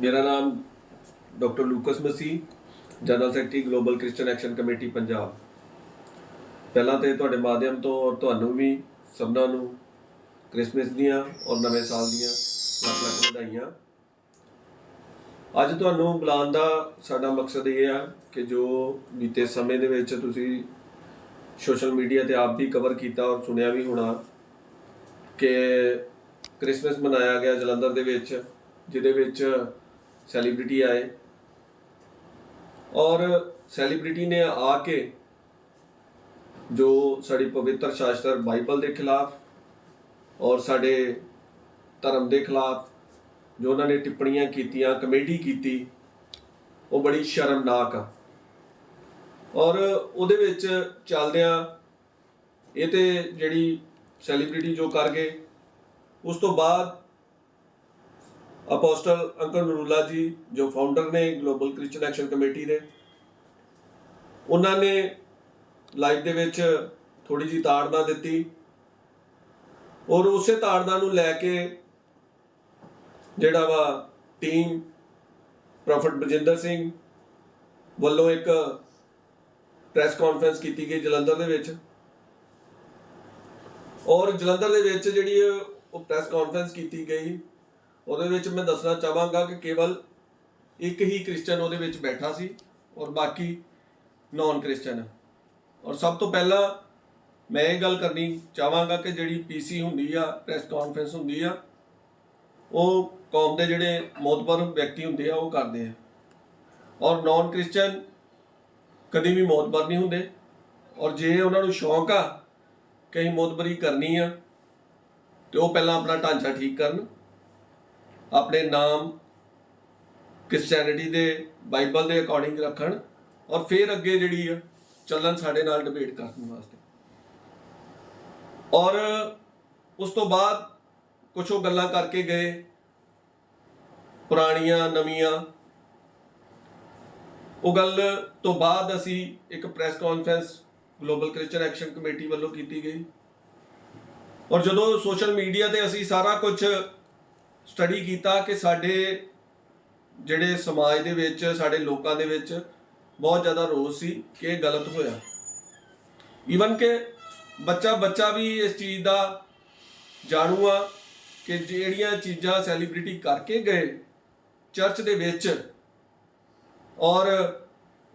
ਮੇਰਾ ਨਾਮ doctor Lucas Masih general secretary global Christian action committee Punjab. ਪਹਿਲਾਂ ਤੇ ਤੁਹਾਡੇ ਮਾਧਿਅਮ ਤੋਂ ਔਰ ਤੁਹਾਨੂੰ ਵੀ ਸਭਨਾਂ ਨੂੰ ਕ੍ਰਿਸਮਸ ਦੀਆਂ ਔਰ ਨਵੇਂ ਸਾਲ ਦੀਆਂ ਲੱਖ ਲੱਖ ਵਧਾਈਆਂ। ਅੱਜ ਤੁਹਾਨੂੰ ਬੁਲਾਉਣ ਦਾ ਸਾਡਾ ਮਕਸਦ ਇਹ ਆ ਕਿ ਜੋ ਬੀਤੇ ਸਮੇਂ ਦੇ ਵਿੱਚ ਤੁਸੀਂ ਸੋਸ਼ਲ ਮੀਡੀਆ ਤੇ ਆਪ ਵੀ ਕਵਰ ਕੀਤਾ ਔਰ ਸੁਣਿਆ ਵੀ ਹੋਣਾ ਕਿ ਕ੍ਰਿਸਮਸ ਮਨਾਇਆ ਗਿਆ ਜਲੰਧਰ ਦੇ ਵਿੱਚ, ਜਿਹਦੇ ਵਿੱਚ ਸੈਲੀਬ੍ਰਿਟੀ ਆਏ। ਔਰ ਸੈਲੀਬ੍ਰਿਟੀ ਨੇ ਆ ਕੇ ਜੋ ਸਾਡੀ ਪਵਿੱਤਰ ਸ਼ਾਸਤਰ ਬਾਈਬਲ ਦੇ ਖਿਲਾਫ ਔਰ ਸਾਡੇ ਧਰਮ ਦੇ ਖਿਲਾਫ ਜੋ ਉਹਨਾਂ ਨੇ ਟਿੱਪਣੀਆਂ ਕੀਤੀਆਂ, ਕਮੇਡੀ ਕੀਤੀ, ਉਹ ਬੜੀ ਸ਼ਰਮਨਾਕ ਆ। ਔਰ ਉਹਦੇ ਵਿੱਚ ਚੱਲਦਿਆਂ ਇਹ ਤੇ ਜਿਹੜੀ ਸੈਲੀਬ੍ਰਿਟੀ ਜੋ ਕਰ ਗਏ, ਉਸ ਤੋਂ ਬਾਅਦ ਅਪੋਸਟਲ ਅੰਕਲ ਨਰੂਲਾ ਜੀ ਜੋ ਫਾਊਂਡਰ ਨੇ ਗਲੋਬਲ ਕ੍ਰਿਸਚੀਅਨ ਐਕਸ਼ਨ ਕਮੇਟੀ ਦੇ, ਉਹਨਾਂ ਨੇ ਲਾਈਵ ਦੇ ਵਿੱਚ ਥੋੜੀ ਜੀ ਤਾੜਨਾ ਦਿੱਤੀ ਔਰ ਉਸੇ ਤਾੜਨਾ ਨੂੰ ਲੈ ਕੇ ਜਿਹੜਾ ਵਾ ਟੀਮ ਪ੍ਰੋਫੈਟ ਬਜਿੰਦਰ ਸਿੰਘ ਵੱਲੋਂ ਇੱਕ ਪ੍ਰੈਸ ਕਾਨਫਰੰਸ ਕੀਤੀ ਗਈ ਜਲੰਧਰ ਦੇ ਵਿੱਚ। ਔਰ ਜਲੰਧਰ ਦੇ ਵਿੱਚ ਜਿਹੜੀ ਉਹ ਪ੍ਰੈਸ ਕਾਨਫਰੰਸ ਕੀਤੀ ਗਈ ਉਹਦੇ ਵਿੱਚ ਮੈਂ ਦੱਸਣਾ ਚਾਹਾਂਗਾ ਕਿ ਕੇਵਲ ਇੱਕ ਹੀ ਕ੍ਰਿਸਚੀਅਨ ਉਹਦੇ ਵਿੱਚ ਬੈਠਾ ਸੀ ਔਰ ਬਾਕੀ ਨਾਨ ਕ੍ਰਿਸਚੀਅਨ ਔਰ ਸਭ ਤੋਂ ਪਹਿਲਾਂ ਮੈਂ ਇਹ ਗੱਲ ਕਰਨੀ ਚਾਹਾਂਗਾ ਕਿ ਜਿਹੜੀ ਪੀਸੀ ਹੁੰਦੀ ਆ ਪ੍ਰੈਸ ਕਾਨਫਰੰਸ ਹੁੰਦੀ ਆ, ਉਹ ਕੌਮ ਦੇ ਜਿਹੜੇ ਮੋਤਬਰ ਵਿਅਕਤੀ ਹੁੰਦੇ ਆ, ਉਹ ਕਰਦੇ ਆ। ਔਰ ਨਾਨ ਕ੍ਰਿਸਚੀਅਨ ਕਦੀ ਵੀ ਮੋਤਬਰ ਨਹੀਂ ਹੁੰਦੇ। ਔਰ ਜੇ ਉਹਨਾਂ ਨੂੰ ਸ਼ੌਂਕ ਆ ਕਿ ਅਸੀਂ ਮੋਤਬਰੀ ਕਰਨੀ ਆ, ਤੇ ਉਹ ਪਹਿਲਾਂ ਆਪਣਾ ਢਾਂਚਾ ਠੀਕ ਕਰਨ। ਆਪਣੇ ਨਾਮ ਕ੍ਰਿਸਚੀਅਨਿਟੀ ਦੇ ਬਾਈਬਲ ਦੇ ਅਕੋਰਡਿੰਗ ਰੱਖਣ ਔਰ ਫਿਰ ਅੱਗੇ ਜਿਹੜੀ ਆ ਚੱਲਣ ਸਾਡੇ ਨਾਲ ਡਿਬੇਟ ਕਰਨ ਵਾਸਤੇ। ਔਰ ਉਸ ਤੋਂ ਬਾਅਦ ਕੁਝ ਉਹ ਗੱਲਾਂ ਕਰਕੇ ਗਏ, ਪੁਰਾਣੀਆਂ, ਨਵੀਆਂ। ਉਹ ਗੱਲ ਤੋਂ ਬਾਅਦ ਅਸੀਂ ਇੱਕ press conference global Christian action committee ਵੱਲੋਂ ਕੀਤੀ ਗਈ। ਔਰ ਜਦੋਂ ਸੋਸ਼ਲ ਮੀਡੀਆ ਤੇ ਅਸੀਂ ਸਾਰਾ ਕੁਝ ਸਟੱਡੀ ਕੀਤਾ ਕਿ ਸਾਡੇ ਜਿਹੜੇ ਸਮਾਜ ਦੇ ਵਿੱਚ, ਸਾਡੇ ਲੋਕਾਂ ਦੇ ਵਿੱਚ ਬਹੁਤ ਜ਼ਿਆਦਾ ਰੋਸ ਸੀ ਕਿ ਇਹ ਗਲਤ ਹੋਇਆ। ਈਵਨ ਕਿ ਬੱਚਾ ਬੱਚਾ ਵੀ ਇਸ ਚੀਜ਼ ਦਾ ਜਾਣੂ ਆ ਕਿ ਜਿਹੜੀਆਂ ਚੀਜ਼ਾਂ ਸੈਲੀਬ੍ਰਿਟੀ ਕਰਕੇ ਗਏ ਚਰਚ ਦੇ ਵਿੱਚ ਔਰ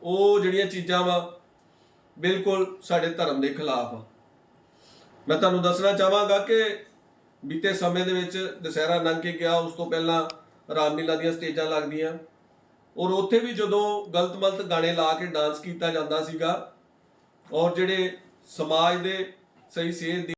ਉਹ ਜਿਹੜੀਆਂ ਚੀਜ਼ਾਂ ਵਾ, ਬਿਲਕੁਲ ਸਾਡੇ ਧਰਮ ਦੇ ਖਿਲਾਫ ਆ। ਮੈਂ ਤੁਹਾਨੂੰ ਦੱਸਣਾ ਚਾਹਾਂਗਾ ਕਿ ਬੀਤੇ ਸਮੇਂ ਦੇ ਵਿੱਚ ਦੁਸਹਿਰਾ ਲੰਘ ਕੇ ਗਿਆ, ਉਸ ਤੋਂ ਪਹਿਲਾਂ ਰਾਮਲੀਲਾ ਦੀਆਂ ਸਟੇਜਾਂ ਲੱਗਦੀਆਂ। ਔਰ ਉੱਥੇ ਵੀ ਜਦੋਂ ਗਲਤ ਮਲਤ ਗਾਣੇ ਲਾ ਕੇ ਡਾਂਸ ਕੀਤਾ ਜਾਂਦਾ ਸੀਗਾ, ਔਰ ਜਿਹੜੇ ਸਮਾਜ ਦੇ ਸਹੀ ਸੇਧ ਦੀ